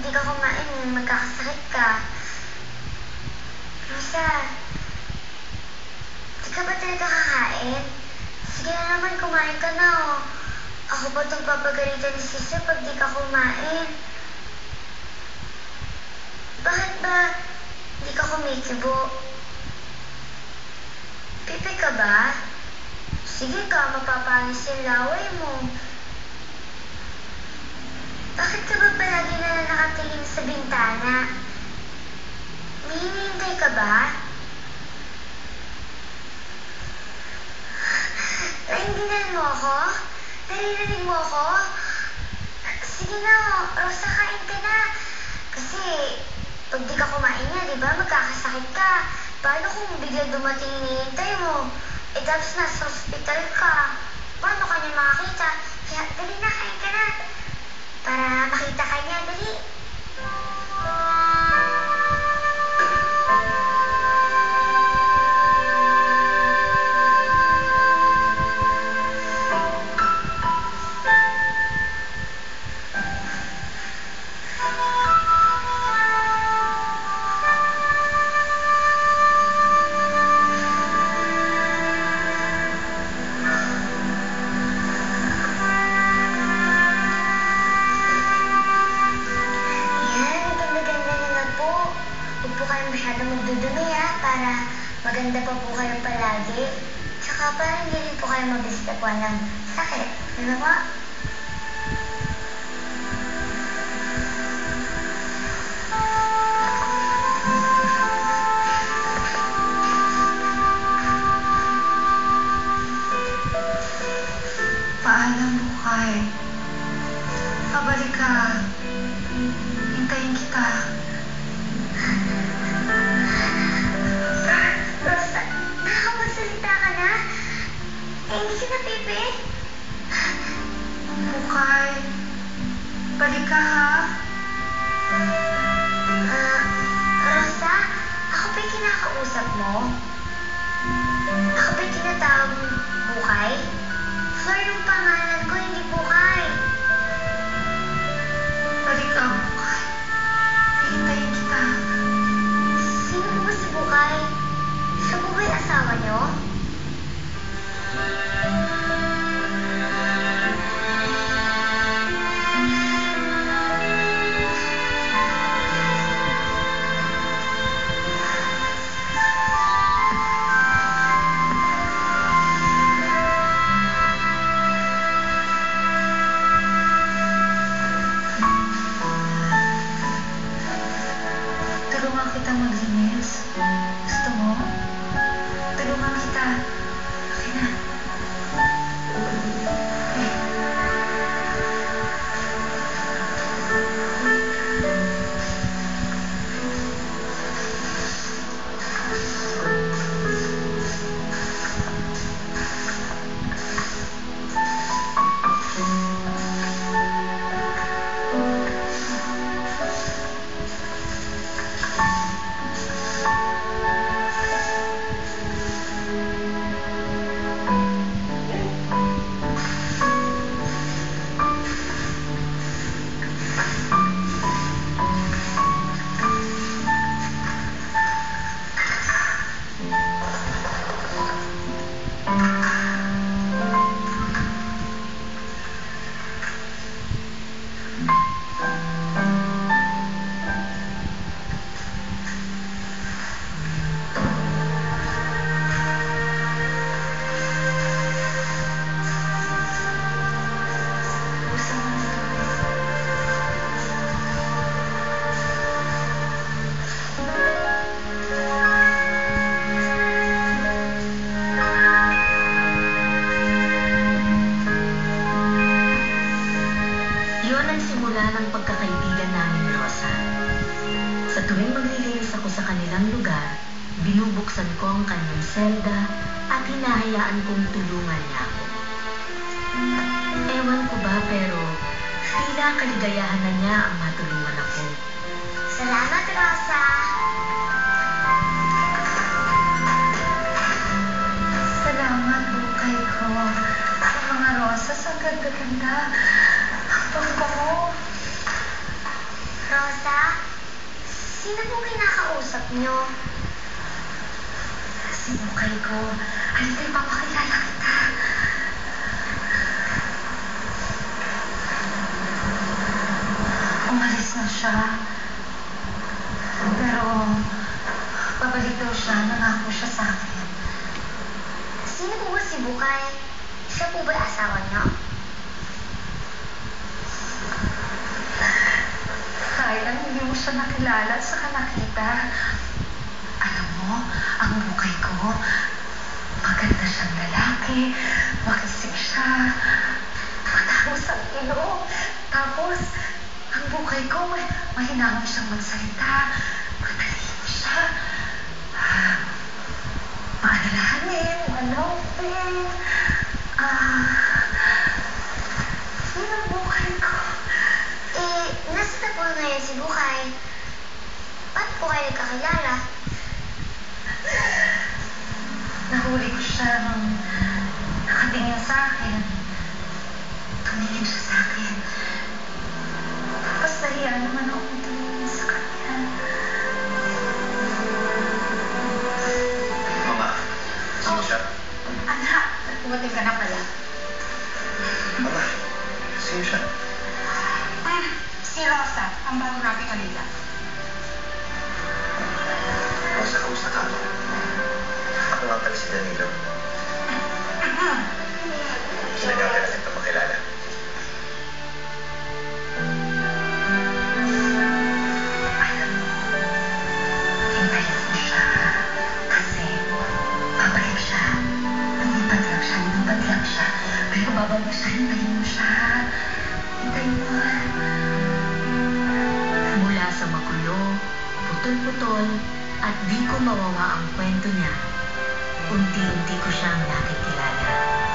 kumain ka. Kumain, magkakasakit ka. Rosa, di ka ba talaga kakain? Sige na naman, kumain ka na, oh. Ako ba itong papagalitan ni Sisa pag di ka kumain? Bakit ba di ka kumikibo? Pipi ka ba? Sige ka, mapapangis yung laway mo. Bakit ka ba palagi na nakatingin sa bintana? Hinihintay ka ba? Naintindihan mo ako? Naririnig mo ako? Sige na. Rosa, kain ka na. Kasi, pag di ka kumain niya, di ba, magkakasakit ka. Paano kung bigla dumating hinihintay mo? Eh, tapos nasa hospital ka. Paano ka Tsaka para hindi rin po kayo mabisitapuan ng sakit. Di ba po? Paalam, Bukay. Pabalik ka. Hintayin kita. Pipi? Bukay. Balik ka, ha? Ah, Rosa, ako ba yung kinakausap mo? Ako ba yung tinatawag bukay? Flor yung pangalan ko, hindi bukay. Balik ka, Bukay. Hintayin kita. Sino ba si Bukay? Siya ba asawa niyo? Tulungan kita maglinis. Gusto mo? Tulungan kita. Yun ang simula ng pagkakaibigan namin ni Rosa. Sa tuwing maglilinis ako sa kanilang lugar, binubuksan ko ang kanyang selda at hinahayaan kong tulungan niya ako. Ewan ko ba pero tila kaligayahan na niya ang matulungan ako. Salamat, Rosa. Salamat, Bukay ko. Sa mga rosas, ang ganda-ganda. Sino pong kinakausap niyo? Si Bukay ko. Halika, ipapakilala kita. Umalis na siya. Pero, babalik daw siya. Nangako siya sa akin. Sino po ba si Bukay? Siya po ba asawa niyo? Kaya hindi mo siya nakilala sa nakita. Alam mo, ang bukay ko, maganda siyang lalaki, makisig siya, matapos ang ilo. Tapos, ang bukay ko, may, mahinahon siyang magsalita, matalino siya. Ah, Maalalahanin, malawin. Ah, yun ang bukay na po ngayon si Bukay? Paano po kayo nagkakilala? Nahuli ko siya nung pala si Danilo. Ka na kita makilala. Alam mo, hintayin mo siya. Kasi, babalik siya. Lumipat lang siya, lang siya. Pero babalik siya, hintayin mo siya. Hintayin mo. Mula sa magulo, putol-putol, at di ko mawawa ang kwento niya, unti-unti ko siyang nakikilala.